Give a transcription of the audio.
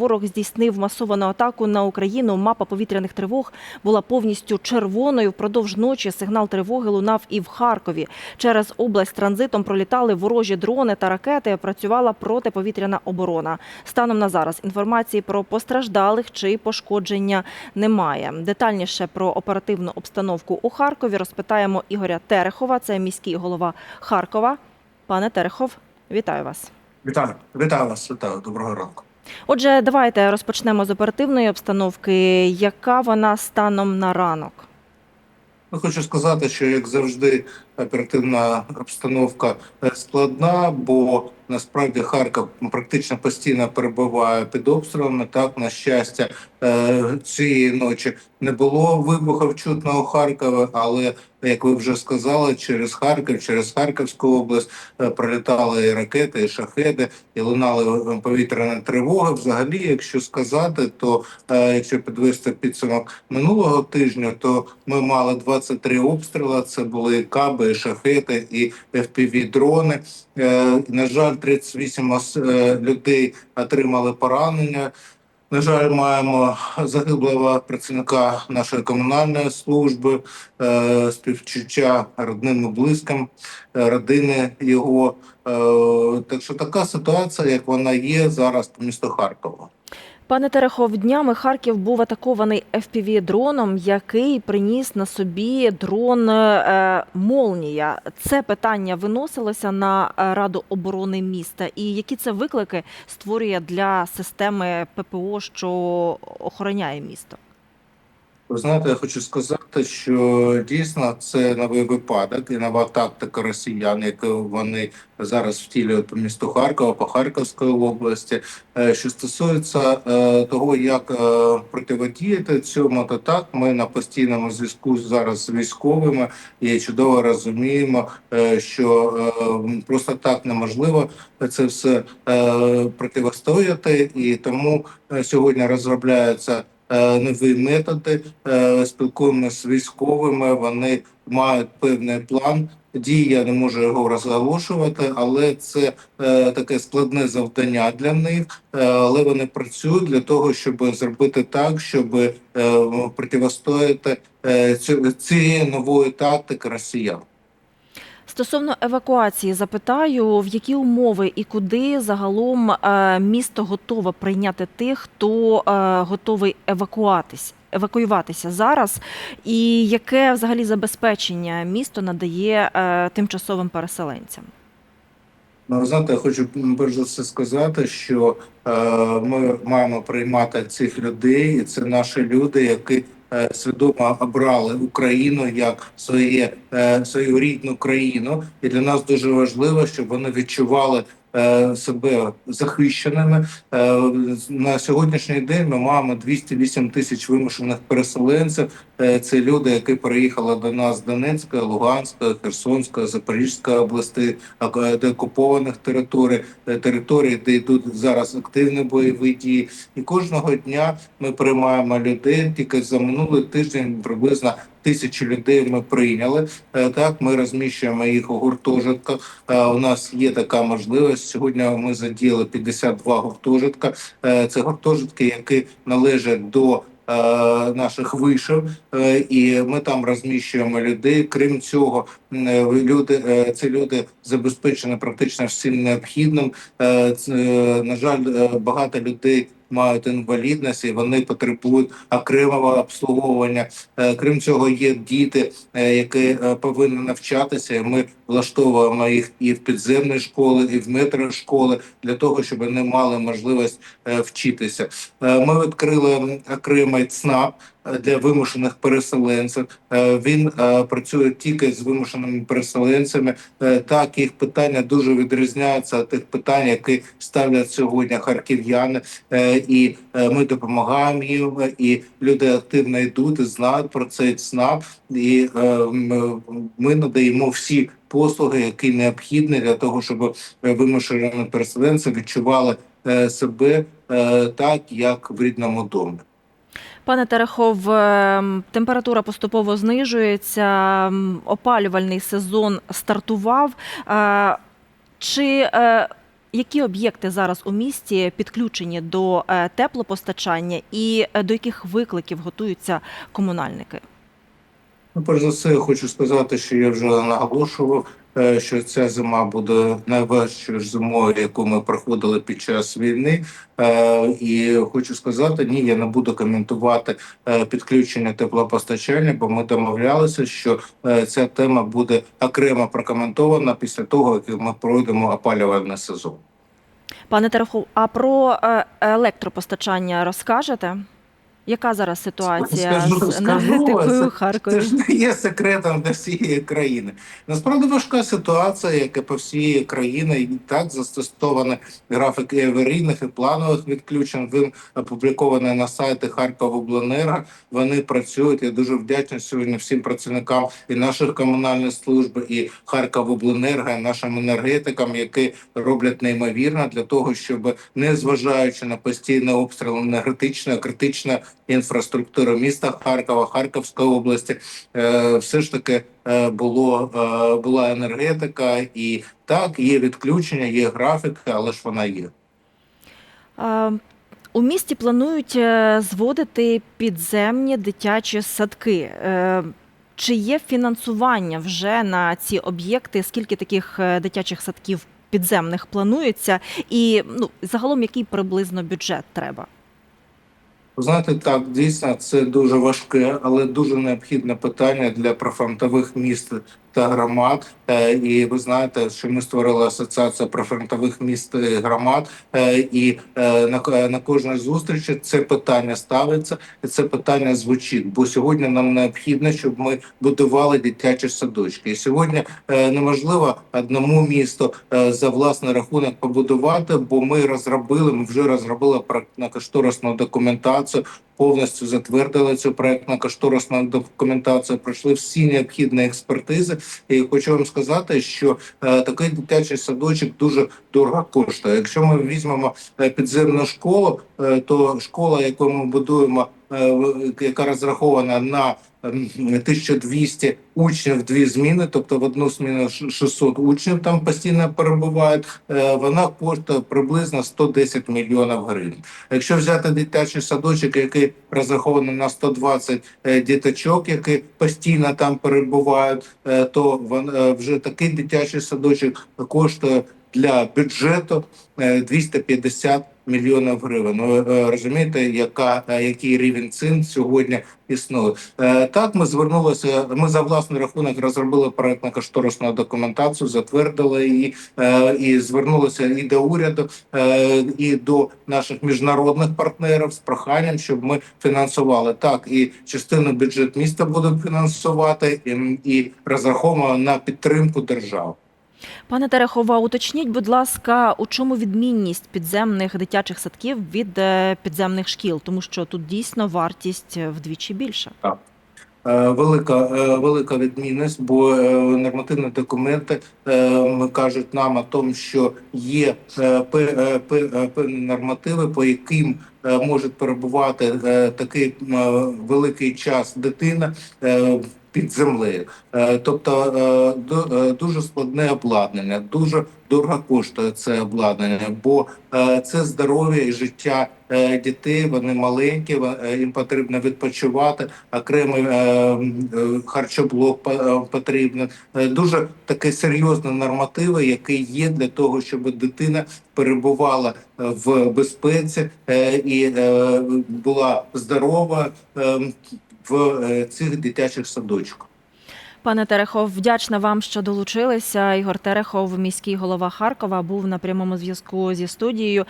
Ворог здійснив масовану атаку на Україну. Мапа повітряних тривог була повністю червоною. Впродовж ночі сигнал тривоги лунав і в Харкові. Через область транзитом пролітали ворожі дрони та ракети. Працювала протиповітряна оборона. Станом на зараз інформації про постраждалих чи пошкодження немає. Детальніше про оперативну обстановку у Харкові розпитаємо Ігоря Терехова. Це міський голова Харкова. Пане Терехов, вітаю вас. Вітаю, вітаю вас, вітаю, доброго ранку. Отже, давайте розпочнемо з оперативної обстановки. Яка вона станом на ранок? Ну, хочу сказати, що як завжди, оперативна обстановка е, складна, бо насправді Харків практично постійно перебуває під обстрілами. Так, на щастя, е, цієї ночі не було вибухів чутно у Харкові, але як ви вже сказали, через Харків, через Харківську область е, пролітали і ракети, і шахеди, і лунали повітряні тривоги. Взагалі, якщо сказати, то якщо підвести підсумок минулого тижня, то ми мали 23 обстріли. Це були каби, і шахети, і fpv дрони. Е, На жаль, 38 ос- е, людей отримали поранення. На жаль, маємо загиблого працівника нашої комунальної служби, е, співчуття родним і близьким, родини його. Так що така ситуація, як вона є зараз по місту Харкова. Пане Терехов, днями Харків був атакований fpv дроном, який приніс на собі дрон е, Молнія. Це питання виносилося на Раду оборони міста. І які це виклики створює для системи ППО, що охороняє місто? Ви знаєте, я хочу сказати, що дійсно це новий випадок і нова тактика росіян, яку вони зараз втілюють по місту Харкова, по Харківської області. Е, Що стосується е, того, як е, противодіяти цьому, то так ми на постійному зв'язку зараз з військовими і чудово розуміємо, що просто так неможливо це все противостояти, і тому сьогодні розробляються нові методи. Е, Спілкуємося з військовими. Вони мають певний план. Дії я не можу його розголошувати, але це е, таке складне завдання для них. Е, але вони працюють для того, щоб зробити так, щоб е, противостояти е, цю- цієї нової тактики росіян. Стосовно евакуації, запитаю, в які умови і куди загалом е, місто готове прийняти тих, хто е, готовий евакуатись, евакуюватися зараз, і яке взагалі забезпечення місто надає е, тимчасовим переселенцям? Ну, знаєте, я хочу перш за все сказати, що е, ми маємо приймати цих людей, і це наші люди, які свідомо обрали Україну як своє е, свою рідну країну. І для нас дуже важливо, щоб вони відчували е, себе захищеними. Е, на сьогоднішній день ми маємо 208 тисяч вимушених переселенців. Е, Це люди, які переїхали до нас з Донецької, Луганської, Херсонської, Запорізької області, оку- деокупованих територій, е, територій, де йдуть зараз активні бойові дії. І кожного дня ми приймаємо людей. Тільки за минулий тиждень приблизно тисячу людей ми прийняли. Е, Так, ми розміщуємо їх у гуртожитках. Е, У нас є така можливість. Сьогодні ми задіяли 52 гуртожитка. Е, Це гуртожитки, які належать до наших вишів, Е, і ми там розміщуємо людей. Крім цього, люди ці люди забезпечені практично всім необхідним. На жаль, багато людей. Мають інвалідність і вони потребують окремого обслуговування. Е, Крім цього, є діти, е, які е, повинні навчатися. і Ми влаштовуємо їх і в підземні школи, і в метрошколи для того, щоб вони мали можливість вчитися. Ми відкрили окремий ЦНАП для вимушених переселенців. Е, Він е, працює тільки з вимушеними переселенцями. Е, Так, їх питання дуже відрізняються від тих питань, які ставлять сьогодні харків'яни. І ми допомагаємо їм, і люди активно йдуть і знають про цей ЦНАП. І ми надаємо всі послуги, які необхідні для того, щоб вимушені переселенці відчували себе так, як в рідному домі. Пане Терехов, ем, температура поступово знижується, ем, опалювальний сезон стартував. Е, Чи е, Які об'єкти зараз у місті підключені до е, теплопостачання і до яких викликів готуються комунальники? Ну, перш за все, хочу сказати, що я вже наголошував, що ця зима буде найважчою зимою, яку ми проходили під час війни. Е, І хочу сказати, ні, я не буду коментувати е, підключення теплопостачання, бо ми домовлялися, що е, ця тема буде окремо прокоментована після того, як ми пройдемо опалювальний сезон. Пане Терехов, а про е, електропостачання розкажете? Яка зараз ситуація Скажу- з енергетикою Харкові? Це ж не є секретом для всієї країни. Насправді важка ситуація, яка по всієї країни і так застосований графік аварійних і планових відключень. Він опублікований на сайті Харковобленерго. Вони працюють. Я дуже вдячний сьогодні всім працівникам і наших комунальних служб, і Харковобленерго, і нашим енергетикам, які роблять неймовірно для того, щоб не зважаючи на постійний обстріл енергетичної критичної інфраструктури міста Харкова, Харківської області, е, все ж таки е, було е, була енергетика, і так є відключення, є графік, але ж вона є. У місті планують зводити підземні дитячі садки. Чи є фінансування вже на ці об'єкти? Скільки таких дитячих садків підземних планується? І ну, загалом який приблизно бюджет треба? Знаєте, так дійсно це дуже важке, але дуже необхідне питання для прифронтових міст та громад. Е, І ви знаєте, що ми створили асоціацію прифронтових міст і громад, Е, і е, на на кожній зустрічі це питання ставиться, і це питання звучить. Бо сьогодні нам необхідно, щоб ми будували дитячі садочки. І сьогодні неможливо одному місту за власний рахунок побудувати, бо ми розробили, ми вже розробили проектно-кошторисну документацію. Повністю затвердили цю проектно-кошторисну документацію, пройшли всі необхідні експертизи. І хочу вам сказати, що е, такий дитячий садочок дуже дорого коштує. Якщо ми візьмемо е, підземну школу, е, то школа, яку ми будуємо, яка розрахована на ем, 1200 учнів, дві зміни, тобто в одну зміну ш- 600 учнів там постійно перебувають. е, Вона коштує приблизно 110 мільйонів гривень. Якщо взяти дитячий садочок, який розрахований на 120 е, діточок, які постійно там перебувають, е, то е, вже такий дитячий садочок коштує для бюджету е, 250 мільйонів гривень. Ну, е, розумієте, яка е, який рівень цін сьогодні існує? Е, Так, ми звернулися. Ми за власний рахунок розробили проектно-кошторисну документацію, затвердили її і звернулися і до уряду, і до наших міжнародних партнерів з проханням, щоб ми фінансували так. І частину бюджет міста буде фінансувати, і, і розраховуємо на підтримку держави. Пане Терехова, уточніть, будь ласка, у чому відмінність підземних дитячих садків від е, підземних шкіл, тому що тут дійсно вартість е, вдвічі більша. Е, Велика велика відмінність, бо нормативні документи кажуть нам о тому, що є пе- пе- певні нормативи, по яким може перебувати такий великий час дитина під землею. Е, Тобто е, е, дуже складне обладнання, дуже дорого коштує це обладнання, бо це здоров'я і життя дітей. Вони маленькі, їм потрібно відпочивати. Окремий харчоблок по- потрібен. Дуже такі серйозні нормативи, які є для того, щоб дитина перебувала в безпеці і була здорова в е, цих дитячих садочках. Пане Терехов, вдячна вам, що долучилися. Ігор Терехов, міський голова Харкова, був на прямому зв'язку зі студією.